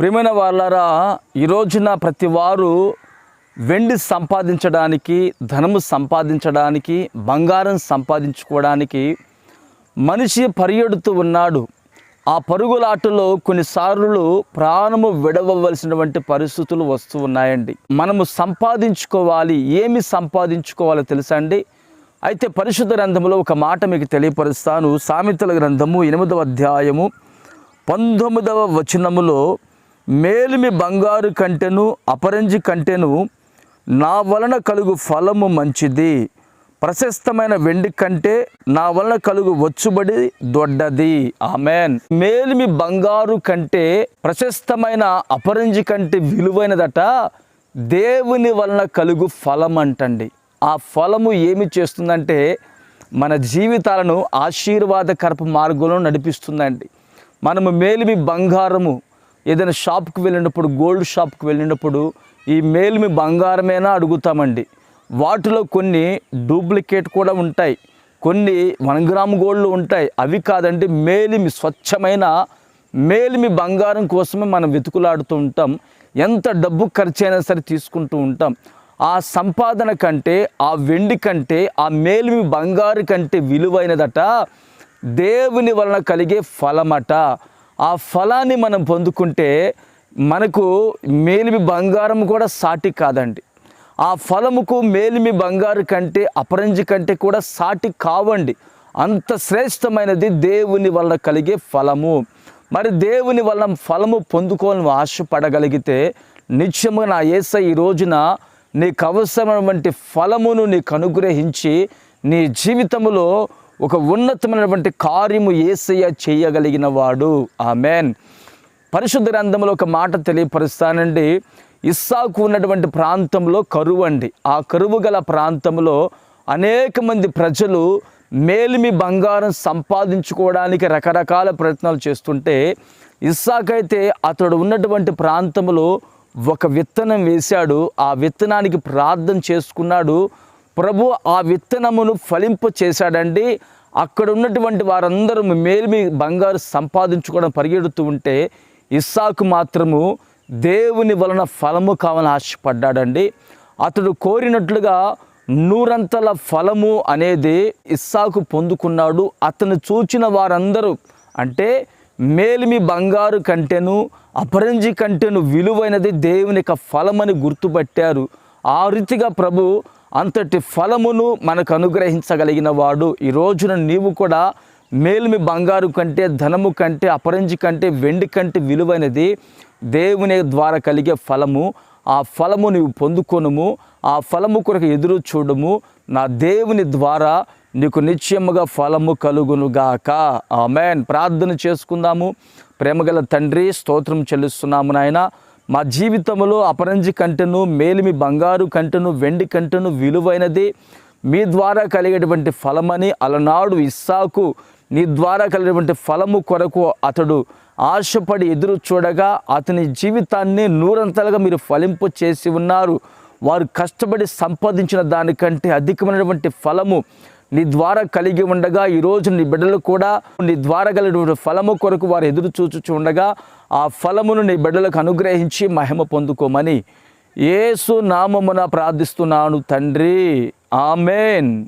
ప్రియమైన వాళ్ళరా ఈ రోజున ప్రతి వారు వెండి సంపాదించడానికి ధనము సంపాదించడానికి బంగారం సంపాదించుకోవడానికి మనిషి పరిగెడుతూ ఉన్నాడు. ఆ పరుగులాటలో కొన్నిసార్లు ప్రాణము విడవలసినటువంటి పరిస్థితులు వస్తూ ఉన్నాయండి. మనము సంపాదించుకోవాలి ఏమి సంపాదించుకోవాలో తెలుసా అండి? అయితే పరిశుద్ధ గ్రంథంలో ఒక మాట మీకు తెలియపరుస్తాను. సామెతల గ్రంథము ఎనిమిదవ అధ్యాయము పంతొమ్మిదవ వచనములో మేలిమి బంగారు కంటెను అపరంజి కంటెను నా వలన కలుగు ఫలము మంచిది. ప్రశస్తమైన వెండి కంటే నా వలన కలుగు వచ్చుబడి దొడ్డది. ఆమెన్. మేలిమి బంగారు కంటే ప్రశస్తమైన అపరంజి కంటే విలువైనదట దేవుని వలన కలుగు ఫలం అంటండి ఆ ఫలము ఏమి చేస్తుందంటే మన జీవితాలను ఆశీర్వాదకరపు మార్గంలో నడిపిస్తుందండి. మనము మేలిమి బంగారము ఏదైనా షాప్కి వెళ్ళినప్పుడు గోల్డ్ షాప్కి వెళ్ళినప్పుడు ఈ మేలిమి బంగారమేనా అడుగుతామండి. వాటిలో కొన్ని డూప్లికేట్ కూడా ఉంటాయి. కొన్ని వన్ గ్రామ్ గోల్డ్లు ఉంటాయి. అవి కాదండి మేలిమి స్వచ్ఛమైన మేలిమి బంగారం కోసమే మనం వెతుకులాడుతూ ఉంటాం. ఎంత డబ్బు ఖర్చు అయినా సరే తీసుకుంటూ ఉంటాం. ఆ సంపాదన కంటే ఆ వెండి కంటే ఆ మేలిమి బంగారు కంటే విలువైనదట దేవుని వలన కలిగే ఫలమట. ఆ ఫలాన్ని మనం పొందుకుంటే మనకు మేలిమి బంగారం కూడా సాటి కాదండి. ఆ ఫలముకు మేలిమి బంగారు కంటే అపరంజి కంటే కూడా సాటి కావండి. అంత శ్రేష్టమైనది దేవుని వల్ల కలిగే ఫలము. మరి దేవుని వల్ల ఫలము పొందుకోవాలని ఆశపడగలిగితే నిత్యముగా నా ఏస ఈ రోజున నీకు అవసరమైనటువంటి ఫలమును నీకు అనుగ్రహించి నీ జీవితంలో ఒక ఉన్నతమైనటువంటి కార్యము ఏసయ్య చేయగలిగిన వాడు. ఆమెన్. పరిశుద్ధ గ్రంథంలో ఒక మాట తెలియపరుస్తానండి. ఇస్సాకు ఉన్నటువంటి ప్రాంతంలో కరువు అండి. ఆ కరువు గల ప్రాంతంలో అనేక మంది ప్రజలు మేలిమి బంగారం సంపాదించుకోవడానికి రకరకాల ప్రయత్నాలు చేస్తుంటే ఇస్సాకైతే అతడు ఉన్నటువంటి ప్రాంతంలో ఒక విత్తనం వేశాడు. ఆ విత్తనానికి ప్రార్థన చేసుకున్నాడు. ప్రభు ఆ విత్తనమును ఫలింప చేశాడండి. అక్కడ ఉన్నటువంటి వారందరూ మేలిమి బంగారు సంపాదించుకోవడం పరిగెడుతూ ఉంటే ఇస్సాకు మాత్రము దేవుని వలన ఫలము కావాలని ఆశపడ్డాడండి. అతడు కోరినట్లుగా నూరంతల ఫలము అనేది ఇస్సాకు పొందుకున్నాడు. అతను చూచిన వారందరూ అంటే మేలిమి బంగారు కంటెను అపరంజి కంటెను విలువైనది దేవుని యొక్క ఫలమని గుర్తుపట్టారు. ఆ రీతిగా ప్రభు అంతటి ఫలమును మనకు అనుగ్రహించగలిగిన వాడు. ఈ రోజున నీవు కూడా మేలిమి బంగారు కంటే ధనము కంటే అపరంజి కంటే వెండి కంటే విలువైనది దేవుని ద్వారా కలిగే ఫలము. ఆ ఫలము నీవు పొందుకొనుము. ఆ ఫలము కొరకు ఎదురు చూడము. నా దేవుని ద్వారా నీకు నిశ్చయముగా ఫలము కలుగునుగాక ఆమెన్. ప్రార్థన చేసుకుందాము. ప్రేమగల తండ్రి స్తోత్రం చెల్లిస్తున్నాము నాయన. మా జీవితంలో అపరంజి కంటెను మేలిమి బంగారు కంటెను వెండి కంటను విలువైనది మీ ద్వారా కలిగేటువంటి ఫలమని అలనాడు ఇస్సాకు నీ ద్వారా కలిగినటువంటి ఫలము కొరకు అతడు ఆశపడి ఎదురు చూడగా అతని జీవితాన్ని నూరంతలుగా మీరు ఫలింపు చేసి ఉన్నారు. వారు కష్టపడి సంపాదించిన దానికంటే అధికమైనటువంటి ఫలము నీ ద్వారా కలిగి ఉండగా ఈరోజు నీ బిడ్డలు కూడా నీ ద్వారా కలిగినటువంటి ఫలము కొరకు వారు ఎదురు చూచుచు ఉండగా ఆ ఫలమును నీ బిడ్డలకు అనుగ్రహించి మహిమ పొందుకోమని ఏసు నామమున ప్రార్థిస్తున్నాను తండ్రి. ఆమెన్.